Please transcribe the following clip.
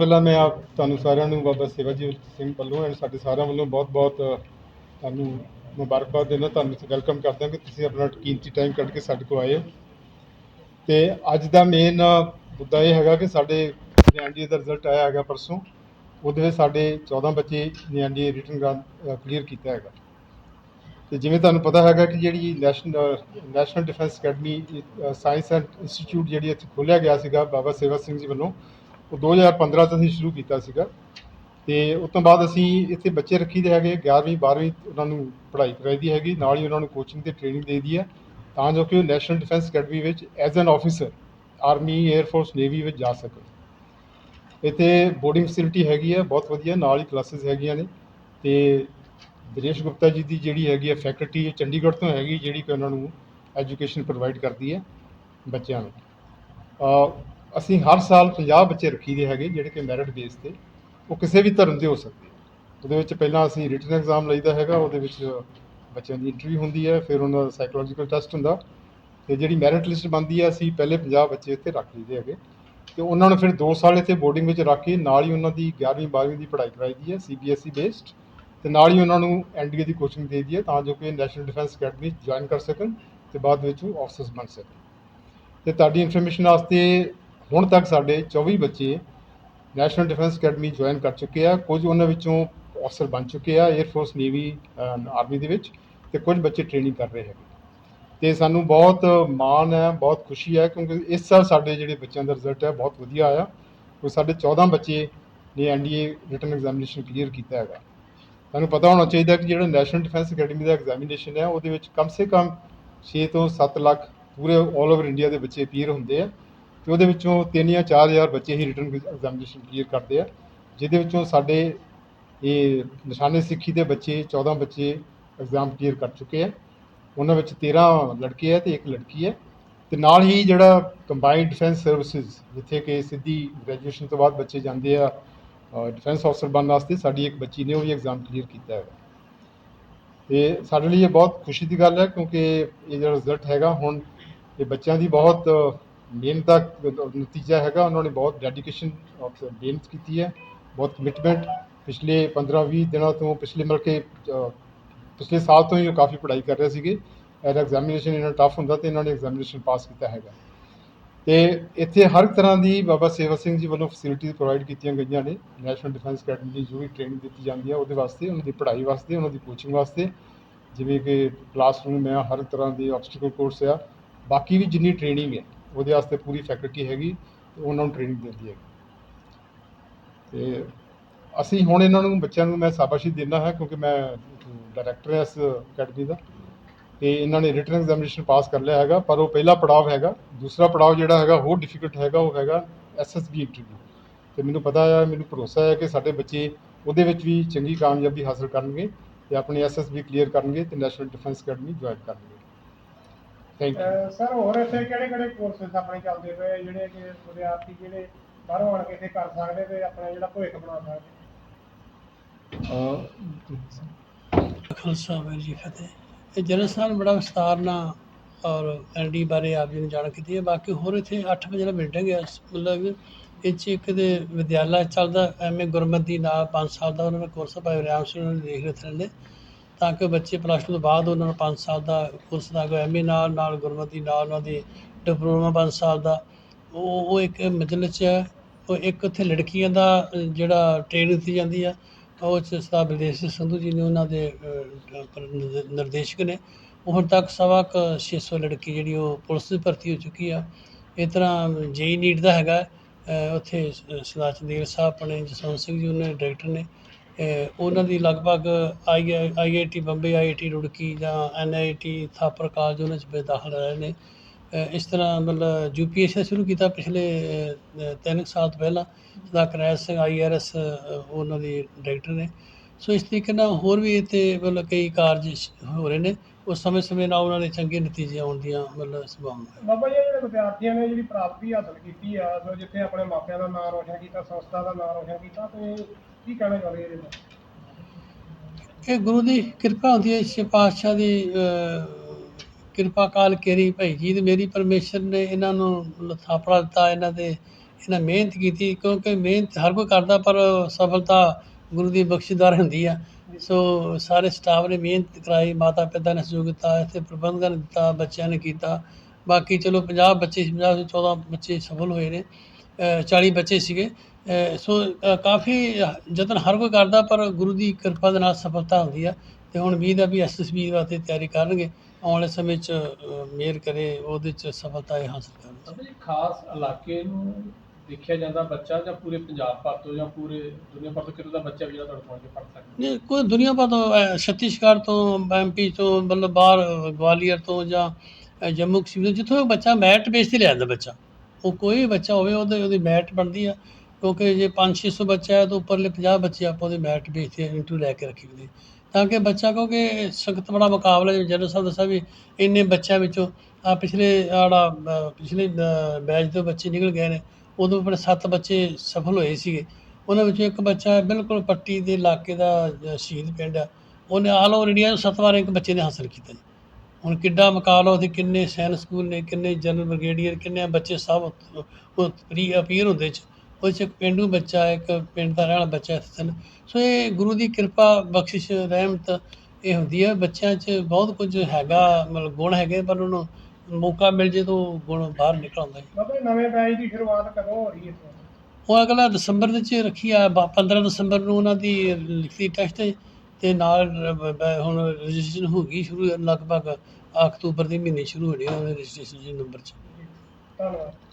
ਪਹਿਲਾਂ ਮੈਂ ਆਪ ਤੁਹਾਨੂੰ ਸਾਰਿਆਂ ਨੂੰ ਬਾਬਾ ਸੇਵਾਜੀ ਸਿੰਘ ਵੱਲੋਂ ਐਂਡ ਸਾਡੇ ਸਾਰਿਆਂ ਵੱਲੋਂ ਬਹੁਤ-ਬਹੁਤ ਤੁਹਾਨੂੰ ਮੁਬਾਰਕਬਾਦ ਦਿੰਦਾ, ਤੁਹਾਨੂੰ ਵੈਲਕਮ ਕਰਦਾ ਕਿ ਤੁਸੀਂ ਆਪਣਾ ਕੀਮਤੀ ਟਾਈਮ ਕੱਢ ਕੇ ਸਾਡੇ ਕੋਲ ਆਏ ਹੋ। ਤੇ ਅੱਜ ਦਾ ਮੇਨ ਮੁੱਦਾ ਇਹ ਹੈਗਾ ਕਿ ਸਾਡੇ ਐਨਡੀਏ ਦਾ ਰਿਜ਼ਲਟ ਆਇਆ ਹੈਗਾ ਪਰਸੋਂ, ਉਹਦੇ ਵਿੱਚ ਸਾਡੇ 14 ਬੱਚੇ ਨੇ ਐਨਡੀਏ ਰਿਟਨ ਕਲੀਅਰ ਕੀਤਾ ਹੈਗਾ। ਤੇ ਜਿਵੇਂ ਤੁਹਾਨੂੰ ਪਤਾ ਹੈਗਾ ਕਿ ਜਿਹੜੀ national national defence academy science and institute ਜਿਹੜੀ ਇੱਥੇ ਖੋਲ੍ਹਿਆ ਗਿਆ ਸੀਗਾ ਬਾਬਾ ਸੇਵਾ ਸਿੰਘ ਜੀ ਵੱਲੋਂ ਉਹ 2015 ਤੋਂ ਅਸੀਂ ਸ਼ੁਰੂ ਕੀਤਾ ਸੀਗਾ ਤੇ ਉਸ ਤੋਂ ਬਾਅਦ ਅਸੀਂ ਇੱਥੇ ਬੱਚੇ ਰੱਖੀ ਦੇ ਹੈਗੇ 11ਵੀਂ 12ਵੀਂ ਉਹਨਾਂ ਨੂੰ ਪੜ੍ਹਾਈ ਕਰਾਈ ਦੀ ਹੈਗੀ, ਨਾਲ ਹੀ ਉਹਨਾਂ ਨੂੰ ਕੋਚਿੰਗ ਤੇ ਟ੍ਰੇਨਿੰਗ ਦੇ ਦੀ ਹੈ। ਤਾਂ ਜੋ ਕਿ ਉਹ ਨੈਸ਼ਨਲ ਡਿਫੈਂਸ ਅਕੈਡਮੀ ਵਿੱਚ as an officer army air force navy ਵਿੱਚ ਜਾ ਸਕਣ। ਇੱਥੇ ਬੋਰਡਿੰਗ ਫੈਸਿਲਿਟੀ ਹੈਗੀ ਹੈ, ਬਹੁਤ ਵਧੀਆ, ਨਾਲ ਹੀ ਕਲਾਸਿਸ ਹੈਗੀਆਂ ਨੇ। ਤੇ ਦਿਨੇਸ਼ ਗੁਪਤਾ ਜੀ ਦੀ ਜਿਹੜੀ ਹੈਗੀ ਹੈ ਫੈਕਲਟੀ ਚੰਡੀਗੜ੍ਹ ਤੋਂ ਹੈਗੀ, ਜਿਹੜੀ ਕਿ ਉਹਨਾਂ ਨੂੰ ਐਜੂਕੇਸ਼ਨ ਪ੍ਰੋਵਾਈਡ ਕਰਦੀ ਹੈ ਬੱਚਿਆਂ ਨੂੰ। ਅਸੀਂ ਹਰ ਸਾਲ 50 ਬੱਚੇ ਰੱਖੀ ਦੇ ਹੈਗੇ ਜਿਹੜੇ ਕਿ ਮੈਰਿਟ ਬੇਸ ਤੇ, ਉਹ ਕਿਸੇ ਵੀ ਧਰਮ ਦੇ ਹੋ ਸਕਦੇ ਉਹਦੇ ਵਿੱਚ ਪਹਿਲਾਂ ਅਸੀਂ ਰਿਟਨ ਐਗਜ਼ਾਮ ਲਈਦਾ ਹੈਗਾ, ਉਹਦੇ ਵਿੱਚ ਬੱਚਿਆਂ ਦੀ ਇੰਟਰਵਿਊ ਹੁੰਦੀ ਹੈ, ਫਿਰ ਉਹਨਾਂ ਦਾ ਸਾਈਕੋਲੋਜੀਕਲ ਟੈਸਟ ਹੁੰਦਾ। ਤੇ ਜਿਹੜੀ ਮੈਰਿਟ ਲਿਸਟ ਬਣਦੀ ਹੈ, ਅਸੀਂ ਪਹਿਲੇ 50 ਬੱਚੇ ਇੱਥੇ ਰੱਖ ਲਈਦੇ ਹੈਗੇ। ਤੇ ਉਹਨਾਂ ਨੂੰ ਫਿਰ 2 ਸਾਲ ਇੱਥੇ ਬੋਰਡਿੰਗ ਵਿੱਚ ਰੱਖ ਕੇ ਨਾਲ ਹੀ ਉਹਨਾਂ ਦੀ 11ਵੀਂ 12ਵੀਂ ਦੀ ਪੜ੍ਹਾਈ ਕਰਾਈ ਦੀ ਹੈ ਸੀਬੀਐਸਈ ਬੇਸਡ ਤੇ ਨਾਲ ਹੀ ਉਹਨਾਂ ਨੂੰ ਐਨਡੀਏ ਦੀ ਕੋਚਿੰਗ ਦੇ ਦੀ ਹੈ, ਤਾਂ ਜੋ ਕਿ ਨੈਸ਼ਨਲ ਡਿਫੈਂਸ ਅਕੈਡਮੀ ਜੁਆਇਨ ਕਰ ਸਕਣ ਤੇ ਬਾਅਦ ਵਿੱਚ ਉਹ ਆਫਸਰਸ ਬਣ ਸਕਣ। ਤੇ ਤੁਹਾਡੀ ਇਨਫੋਰਮੇਸ਼ਨ ਵਾਸਤੇ ਹੁਣ ਤੱਕ ਸਾਡੇ 24 ਬੱਚੇ ਨੈਸ਼ਨਲ ਡਿਫੈਂਸ ਅਕੈਡਮੀ ਜੁਆਇਨ ਕਰ ਚੁੱਕੇ ਆ। ਕੁਝ ਉਹਨਾਂ ਵਿੱਚੋਂ ਅਫਸਰ ਬਣ ਚੁੱਕੇ ਆ 에ਅਰ ਫੋਰਸ ਨੇਵੀ ਆਰਮੀ ਦੇ ਵਿੱਚ ਤੇ ਕੁਝ ਬੱਚੇ ਟ੍ਰੇਨਿੰਗ ਕਰ ਰਹੇ ਹੈਗੇ। ਤੇ ਸਾਨੂੰ ਬਹੁਤ ਮਾਣ ਹੈ, ਬਹੁਤ ਖੁਸ਼ੀ ਹੈ ਕਿਉਂਕਿ ਇਸ ਸਾਲ ਸਾਡੇ ਜਿਹੜੇ ਬੱਚਿਆਂ ਦਾ ਰਿਜ਼ਲਟ ਹੈ, ਬਹੁਤ ਵਧੀਆ ਆਇਆ। ਕੋਈ ਸਾਡੇ 14 ਬੱਚੇ ਨੇ ਐਨਡੀਏ ਰਿਟਨ ਐਗਜ਼ਾਮੀਨੇਸ਼ਨ ਕਲੀਅਰ ਕੀਤਾ ਹੈਗਾ। ਤੁਹਾਨੂੰ ਪਤਾ ਹੋਣਾ ਚਾਹੀਦਾ ਕਿ ਜਿਹੜਾ ਨੈਸ਼ਨਲ ਡਿਫੈਂਸ ਅਕੈਡਮੀ ਦਾ ਐਗਜ਼ਾਮੀਨੇਸ਼ਨ ਹੈ, ਉਹਦੇ ਵਿੱਚ ਕਮ ਸੇ ਕਮ 6 ਤੋਂ 7 ਲੱਖ ਪੂਰੇ 올 ਓਵਰ ਇੰਡੀਆ ਦੇ ਬੱਚੇ ਅਪੀਅਰ ਹੁੰਦੇ ਆ। ਤੇ ਉਹਦੇ ਵਿੱਚੋਂ 3 ਜਾਂ 4000 ਬੱਚੇ ਹੀ ਰਿਟਰਨ ਐਗਜ਼ਾਮੀਨੇਸ਼ਨ ਕਲੀਅਰ ਕਰਦੇ ਆ, ਜਿਹਦੇ ਵਿੱਚੋਂ ਸਾਡੇ ਇਹ ਨਿਸ਼ਾਨੇ ਸਿੱਖੀ ਦੇ ਬੱਚੇ 14 ਬੱਚੇ ਐਗਜ਼ਾਮ ਕਲੀਅਰ ਕਰ ਚੁੱਕੇ ਆ। ਉਹਨਾਂ ਵਿੱਚ 13 ਲੜਕੇ ਆ ਤੇ ਇੱਕ ਲੜਕੀ ਹੈ ਤੇ ਨਾਲ ਹੀ ਜਿਹੜਾ ਕੰਬਾਈਨਡ ਡਿਫੈਂਸ ਸਰਵਿਸਿਜ਼ ਜਿੱਥੇ ਕਿ ਸਿੱਧੀ ਗ੍ਰੈਜੂਏਸ਼ਨ ਤੋਂ ਬਾਅਦ ਬੱਚੇ ਜਾਂਦੇ ਆ ਡਿਫੈਂਸ ਅਫਸਰ ਬਣਨ ਵਾਸਤੇ ਸਾਡੀ ਇੱਕ ਬੱਚੀ ਨੇ ਉਹ ਵੀ ਐਗਜ਼ਾਮ ਕਲੀਅਰ ਕੀਤਾ ਹੈਗਾ ਤੇ ਸਾਡੇ ਲਈ ਇਹ ਬਹੁਤ ਖੁਸ਼ੀ ਦੀ ਗੱਲ ਹੈ ਕਿਉਂਕਿ ਇਹ ਜਿਹੜਾ ਰਿਜ਼ਲਟ ਹੈਗਾ, ਹੁਣ ਇਹ ਬੱਚਿਆਂ ਦੀ ਬਹੁਤ ਮਿਹਨਤ ਦਾ ਨਤੀਜਾ ਹੈਗਾ, ਉਹਨਾਂ ਨੇ ਬਹੁਤ ਡੈਡੀਕੇਸ਼ਨ ਮਿਹਨਤ ਕੀਤੀ ਹੈ, ਬਹੁਤ ਕਮਿਟਮੈਂਟ ਪਿਛਲੇ 15-20 ਦਿਨਾਂ ਤੋਂ ਪਿਛਲੇ ਮਤਲਬ ਕਿ ਪਿਛਲੇ ਸਾਲ ਤੋਂ ਹੀ ਉਹ ਕਾਫੀ ਪੜ੍ਹਾਈ ਕਰ ਰਹੇ ਸੀਗੇ। ਐਰ ਐਗਜ਼ਾਮੀਨੇਸ਼ਨ ਇਹਨਾਂ ਟਫ ਹੁੰਦਾ ਤੇ ਇਹਨਾਂ ਨੇ ਐਗਜ਼ਾਮੀਨੇਸ਼ਨ ਪਾਸ ਕੀਤਾ ਹੈਗਾ। ਤੇ ਇੱਥੇ ਹਰ ਤਰ੍ਹਾਂ ਦੀ ਬਾਬਾ ਸੇਵਾ ਸਿੰਘ ਜੀ ਵੱਲੋਂ ਫੈਸਿਲਿਟੀਜ਼ ਪ੍ਰੋਵਾਈਡ ਕੀਤੀਆਂ ਗਈਆਂ ਨੇ। ਨੈਸ਼ਨਲ ਡਿਫੈਂਸ ਅਕੈਡਮੀ ਦੀ ਜੋ ਵੀ ਟ੍ਰੇਨਿੰਗ ਦਿੱਤੀ ਜਾਂਦੀ ਹੈ, ਉਹਦੇ ਵਾਸਤੇ, ਉਹਨਾਂ ਦੀ ਪੜ੍ਹਾਈ ਵਾਸਤੇ, ਉਹਨਾਂ ਦੀ ਕੋਚਿੰਗ ਵਾਸਤੇ। ਜਿਵੇਂ ਕਿ ਕਲਾਸਰੂਮ ਹੈ ਹਰ ਤਰ੍ਹਾਂ ਦੀ ਆਬਸਟੀਕਲ ਕੋਰਸ ਆ। ਬਾਕੀ ਵੀ ਜਿੰਨੀ ਟ੍ਰੇਨਿੰਗ ਹੈ ਉਹਦੇ ਵਾਸਤੇ ਪੂਰੀ ਫੈਕਲਟੀ ਹੈਗੀ ਤੇ ਉਹਨਾਂ ਨੂੰ ਟ੍ਰੇਨਿੰਗ ਦਿੰਦੀ ਹੈਗੀ। ਤੇ ਅਸੀਂ ਹੁਣ ਇਹਨਾਂ ਨੂੰ ਬੱਚਿਆਂ ਨੂੰ ਮੈਂ ਸ਼ਾਬਾਸ਼ੀ ਦਿੰਦਾ ਹਾਂ ਕਿਉਂਕਿ ਮੈਂ ਡਾਇਰੈਕਟਰ ਹਾਂ ਇਸ ਅਕੈਡਮੀ ਦਾ ਤੇ ਇਹਨਾਂ ਨੇ ਰਿਟਨ ਐਗਜ਼ਾਮੀਨੇਸ਼ਨ ਪਾਸ ਕਰ ਲਿਆ ਹੈਗਾ, ਪਰ ਉਹ ਪਹਿਲਾ ਪੜਾਅ ਹੈਗਾ, ਦੂਸਰਾ ਪੜਾਅ ਜਿਹੜਾ ਹੈਗਾ ਹੋਰ ਡਿਫਿਕਲਟ ਹੈਗਾ, ਉਹ ਹੈਗਾ ਐਸਐਸਬੀ ਇੰਟਰਵਿਊ ਤੇ ਮੈਨੂੰ ਪਤਾ ਹੈ ਮੈਨੂੰ ਭਰੋਸਾ ਹੈ ਕਿ ਸਾਡੇ ਬੱਚੇ ਉਹਦੇ ਵਿੱਚ ਵੀ ਚੰਗੀ ਕਾਮਯਾਬੀ ਹਾਸਲ ਕਰਨਗੇ ਤੇ ਆਪਣੀ ਐਸਐਸਬੀ ਕਲੀਅਰ ਕਰਨਗੇ ਤੇ ਨੈਸ਼ਨਲ ਡਿਫੈਂਸ ਅਕੈਡਮੀ ਜੁਆਇਨ ਕਰਨਗੇ। ਥੈਂਕ ਯੂ ਸਰ ਹੋਰ ਇੱਥੇ ਕਿਹੜੇ ਕਿਹੜੇ ਕੋਰਸਸ ਆਪਣੇ ਚੱਲਦੇ ਪਏ? ਜਿਹੜੇ ਕਿ ਵਿਦਿਆਰਥੀ ਜਿਹੜੇ ਬਾਹਰੋਂ ਆਣ ਕੇ ਇੱਥੇ ਕਰ ਸਕਦੇ ਤੇ ਆਪਣਾ ਜਿਹੜਾ ਭਵਿੱਖ ਬਣਾ ਸਕਦੇ? ਖਾਲਸਾ ਵਾਹਿਗੁਰੂ ਜੀ ਫਤਿਹ ਇਹ ਜਨਰਲ ਸਾਹਿਬ ਨੇ ਬੜਾ ਵਿਸਤਾਰ ਨਾਲ ਔਰ ਐਨਡੀ ਬਾਰੇ ਆਪ ਜੀ ਨੇ ਜਾਣ ਕੀਤੀ ਹੈ। ਬਾਕੀ ਹੋਰ ਇੱਥੇ 8 ਵਜੇ ਦਾ ਬਿਲਡਿੰਗ ਹੈ ਮਤਲਬ ਇਹ 'ਚ ਇੱਕ ਦੇ ਵਿਦਿਆਲਾ ਚੱਲਦਾ ਐਮਏ ਗੁਰਮਤਿ ਨਾਲ 5 ਸਾਲ ਦਾ ਉਹਨਾਂ ਦਾ ਕੋਰਸ ਭਾਈ ਰਾਮ ਸਿੰਘ ਨੇ ਦੇਖ ਰਹੇ ਰਹਿੰਦੇ ਤਾਂ ਕਿ ਬੱਚੇ ਪਲੱਸ ਟੂ ਤੋਂ ਬਾਅਦ ਉਹਨਾਂ ਨੂੰ 5 ਸਾਲ ਦਾ ਕੋਰਸ ਦਾ ਕੋਈ ਐਮਏ ਨਾਲ ਨਾਲ ਗੁਰਮਤਿ ਨਾਲ ਉਹਨਾਂ ਦੀ ਡਿਪਲੋਮਾ 5 ਸਾਲ ਦਾ। ਉਹ ਉਹ ਇੱਕ ਮਿਡਲ 'ਚ ਹੈ, ਉਹ ਇੱਕ ਉੱਥੇ ਲੜਕੀਆਂ ਦਾ ਜਿਹੜਾ ਟ੍ਰੇਨ ਦਿੱਤੀ ਜਾਂਦੀ ਆ ਉਹ 'ਚ ਸਰਦਾਰ ਬਲਦੇਵ ਸਿੰਘ ਸੰਧੂ ਜੀ ਨੇ ਉਹਨਾਂ ਦੇ ਨਿਰਦੇਸ਼ਕ ਨੇ। ਉਹ ਹੁਣ ਤੱਕ ਸਵਾ ਕੁ 600 ਲੜਕੀ ਜਿਹੜੀ ਉਹ ਪੁਲਿਸ ਦੀ ਭਰਤੀ ਹੋ ਚੁੱਕੀ ਆ। ਇਸ ਤਰ੍ਹਾਂ ਜੇਈ ਨੀਟ ਦਾ ਹੈਗਾ ਉੱਥੇ ਸਰਦਾਰ ਚੰਦੇਲ ਸਾਹਿਬ ਆਪਣੇ ਜਸਵੰਤ ਸਿੰਘ ਜੀ, ਉਹਨਾਂ ਦੇ ਡਾਇਰੈਕਟਰ ਨੇ। ਉਹਨਾਂ ਦੀ ਲਗਭਗ I I I I T Bombay, I I T Roorkee ਜਾਂ N I T Thapar college ਉਹਨਾਂ 'ਚ ਵੀ ਦਾਖਲ ਰਹੇ ਨੇ। ਇਸ ਤਰ੍ਹਾਂ ਮਤਲਬ ਯੂ ਪੀ ਐੱਸ ਯੂਪੀਐਸਸੀ ਸ਼ੁਰੂ ਕੀਤਾ ਪਿਛਲੇ ਤਿੰਨ ਕੁ ਸਾਲ ਤੋਂ ਪਹਿਲਾਂ। Sardar Karnail Singh, I R S ਉਹਨਾਂ ਦੇ ਡਾਇਰੈਕਟਰ ਨੇ। ਸੋ ਇਸ ਤਰੀਕੇ ਨਾਲ ਹੋਰ ਵੀ ਇੱਥੇ ਮਤਲਬ ਕਈ ਕਾਰਜ ਸ਼- ਹੋ ਰਹੇ ਨੇ ਉਹ ਸਮੇਂ ਸਮੇਂ ਨਾਲ ਉਹਨਾਂ ਦੇ ਚੰਗੇ ਨਤੀਜੇ ਆਉਣ ਦੀਆਂ ਮਤਲਬ ਸੰਭਾਵਨਾ ਹੈ। ਬਾਬਾ ਜੀ ਇਹ ਜਿਹੜੇ ਵਿਦਿਆਰਥੀਆਂ ਨੇ ਜਿਹੜੀ ਪ੍ਰਾਪਤੀ ਹਾਸਲ ਕੀਤੀ ਆ ਸੋ ਜਿੱਥੇ ਆਪਣੇ ਮਾਪਿਆਂ ਦਾ ਨਾਮ ਰੋਸ਼ਨ ਕੀਤਾ ਸੰਸਥਾ ਦਾ ਨਾਮ ਰੋਸ਼ਨ ਕੀਤਾ ਤੇ ਕੀ ਕਹਿਣਾ ਚਾਹੁੰਦੇ ਇਹਦੇ ਬਾਰੇ? ਇਹ ਗੁਰੂ ਦੀ ਕਿਰਪਾ ਹੁੰਦੀ ਹੈ ਛੇ ਪਾਤਸ਼ਾਹ ਦੀ ਕਿਰਪਾ ਕਾਲ ਕੇਰੀ ਭਾਈ ਜੀ ਤੇ ਮੇਰੀ ਪਰਮੇਸ਼ਰ ਨੇ ਇਹਨਾਂ ਨੂੰ ਮਤਲਬ ਥਾਪੜਾ ਦਿੱਤਾ ਇਹਨਾਂ ਦੇ ਇਹਨਾਂ ਮਿਹਨਤ ਕੀਤੀ ਕਿਉਂਕਿ ਮਿਹਨਤ ਹਰ ਕੋਈ ਕਰਦਾ ਪਰ ਸਫਲਤਾ ਗੁਰੂ ਦੀ ਬਖਸ਼ਿਸ਼ਦਾਰ ਹੁੰਦੀ ਆ। ਸੋ ਸਾਰੇ ਸਟਾਫ ਨੇ ਮਿਹਨਤ ਕਰਾਈ ਮਾਤਾ ਪਿਤਾ ਨੇ ਸਹਿਯੋਗ ਦਿੱਤਾ ਇੱਥੇ ਪ੍ਰਬੰਧਕਾਂ ਨੇ ਦਿੱਤਾ ਬੱਚਿਆਂ ਨੇ ਕੀਤਾ। ਬਾਕੀ ਚਲੋ 50 ਬੱਚੇ ਸੀ 50 ਤੋਂ 14 ਬੱਚੇ ਸਫਲ ਹੋਏ ਨੇ ਅ, 40 ਬੱਚੇ ਸੀਗੇ। ਸੋ ਕਾਫੀ ਯਤਨ ਹਰ ਕੋਈ ਕਰਦਾ ਪਰ ਗੁਰੂ ਦੀ ਕਿਰਪਾ ਦੇ ਨਾਲ ਸਫਲਤਾ ਹੁੰਦੀ ਆ। ਤੇ ਹੁਣ ਉਮੀਦ ਆ ਵੀ ਐਸਐਸਬੀ ਵਾਸਤੇ ਤਿਆਰੀ ਕਰਨਗੇ। ਆਉਣ ਵਾਲੇ ਸਮੇਂ 'ਚ ਅ, ਕਰੇ ਉਹਦੇ 'ਚ ਸਫਲਤਾ ਇਹ ਹਾਸਲ ਕਰਨ ਖਾਸ ਇਲਾਕੇ ਨੂੰ ਦੇਖਿਆ ਜਾਂਦਾ ਬੱਚਾ ਜਾਂ ਪੂਰੇ ਪੰਜਾਬ ਭਰ ਤੋਂ ਜਾਂ ਪੂਰੇ ਦੁਨੀਆ ਭਰ ਤੋਂ ਕਿਤੋਂ ਦਾ ਬੱਚਾ ਵੀ ਜਿਹੜਾ ਤੁਹਾਡੇ ਕੋਲ ਪੜ੍ਹ ਸਕਦਾ? ਨਹੀਂ ਕੋਈ ਦੁਨੀਆ ਭਰ ਤੋਂ ਅ, ਛੱਤੀਸਗੜ੍ਹ ਤੋਂ ਐਮਪੀ ਤੋਂ ਮਤਲਬ ਬਾਹਰ ਅ, ਗਵਾਲੀਅਰ ਤੋਂ ਜਾਂ ਅ, ਜੰਮੂ ਕਸ਼ਮੀਰ ਤੋਂ ਜਿੱਥੋਂ ਵੀ ਬੱਚਾ ਮੈਰਿਟ ਬੇਸ ਤੇ ਲਿਆਂਦਾ ਬੱਚਾ। ਉਹ ਕੋਈ ਵੀ ਬੱਚਾ ਹੋਵੇ ਉਹਦੇ ਉਹਦੀ ਮੈਟ ਬਣਦੀ ਆ। ਕਿਉਂਕਿ ਜੇ 5-600 ਬੱਚਾ ਹੈ ਤਾਂ ਉੱਪਰਲੇ 50 ਬੱਚੇ ਆਪਾਂ ਉਹਦੇ ਮੈਟ ਬੇਸ ਤੇ ਇੰਟਰਵਿਊ ਲੈ ਕੇ ਰੱਖੀ ਹੁੰਦੀ। ਤਾਂ ਕਿ ਬੱਚਾ ਕਿਉਂਕਿ ਸਖਤ ਬੜਾ ਮੁਕਾਬਲਾ ਜਿਵੇਂ ਜਨਰਲ ਸਾਹਿਬ ਦੱਸਿਆ ਵੀ ਇੰਨੇ ਬੱਚਿਆਂ ਵਿੱਚੋਂ ਆ ਪਿਛਲੇ ਆੜਾ ਪਿਛਲੇ ਬੈਚ ਤੋਂ ਬੱਚੇ ਨਿਕਲ ਗਏ ਨੇ ਉਦੋਂ ਆਪਣੇ ਸੱਤ ਬੱਚੇ ਸਫਲ ਹੋਏ ਸੀਗੇ। ਉਹਨਾਂ ਵਿੱਚੋਂ ਇੱਕ ਬੱਚਾ ਬਿਲਕੁਲ ਪੱਟੀ ਦੇ ਇਲਾਕੇ ਦਾ ਸ਼ਹੀਦ ਪਿੰਡ ਆ। ਉਹਨੇ ਆਲ ਓਵਰ ਇੰਡੀਆ ਨੂੰ ਸੱਤ ਵਾਰ ਇੱਕ ਬੱਚੇ ਨੇ ਹਾਸਲ ਕੀਤਾ ਜੀ। ਹੁਣ ਕਿੱਡਾ ਮੁਕਾਬਲਾ ਉਹਦੇ, ਕਿੰਨੇ ਸੈਨ ਸਕੂਲ ਨੇ, ਕਿੰਨੇ ਜਨਰਲ ਬ੍ਰਿਗੇਡੀਅਰ, ਕਿੰਨੇ ਬੱਚੇ ਸਭ ਉਹ ਪ੍ਰੀ ਅਪੀਅਰ ਹੁੰਦੇ ਚ। ਉਹ 'ਚ ਇੱਕ ਪਿੰਡੂ ਬੱਚਾ, ਇੱਕ ਪਿੰਡ ਦਾ ਰਹਿਣ ਵਾਲਾ ਬੱਚਾ ਇੱਥੇ ਸਨ ਸੋ ਇਹ ਗੁਰੂ ਦੀ ਕਿਰਪਾ, ਬਖਸ਼ਿਸ਼, ਰਹਿਮਤ ਇਹ ਹੁੰਦੀ ਹੈ ਬੱਚਿਆਂ 'ਚ ਬਹੁਤ ਕੁਝ ਹੈਗਾ, ਮਤਲਬ ਗੁਣ ਹੈਗੇ, ਪਰ ਉਹਨੂੰ ਮੌਕਾ ਮਿਲ ਜੇ ਤਾਂ ਉਹ ਗੁਣ ਬਾਹਰ ਨਿਕਲ ਆਉਂਦਾ ਹੈ ਬਾਬਾ ਜੀ, ਨਵੇਂ ਬੈਚ ਦੀ ਸ਼ੁਰੂਆਤ ਕਦੋਂ ਹੋ ਰਹੀ ਹੈ ਇਸ ਵਾਰ ਉਹ ਅਗਲਾ ਦਸੰਬਰ ਦੇ ਵਿੱਚ ਰੱਖੀ ਆ ਬ- 15 ਦਸੰਬਰ ਨੂੰ ਉਹਨਾਂ ਦੀ ਲਿਖਤੀ ਟੈਸਟ ਹੈ ਤੇ ਨਾਲ ਬ- ਬ- ਹੁਣ ਰਜਿਸਟ੍ਰੇਸ਼ਨ ਹੋ ਗਈ ਸ਼ੁਰੂ ਲਗਭਗ ਅਕਤੂਬਰ ਦੇ ਮਹੀਨੇ ਸ਼ੁਰੂ ਹੋਣੀ ਆ ਰਜਿਸਟ੍ਰੇਸ਼ਨ ਨੰਬਰ 'ਚ। ਧੰਨਵਾਦ।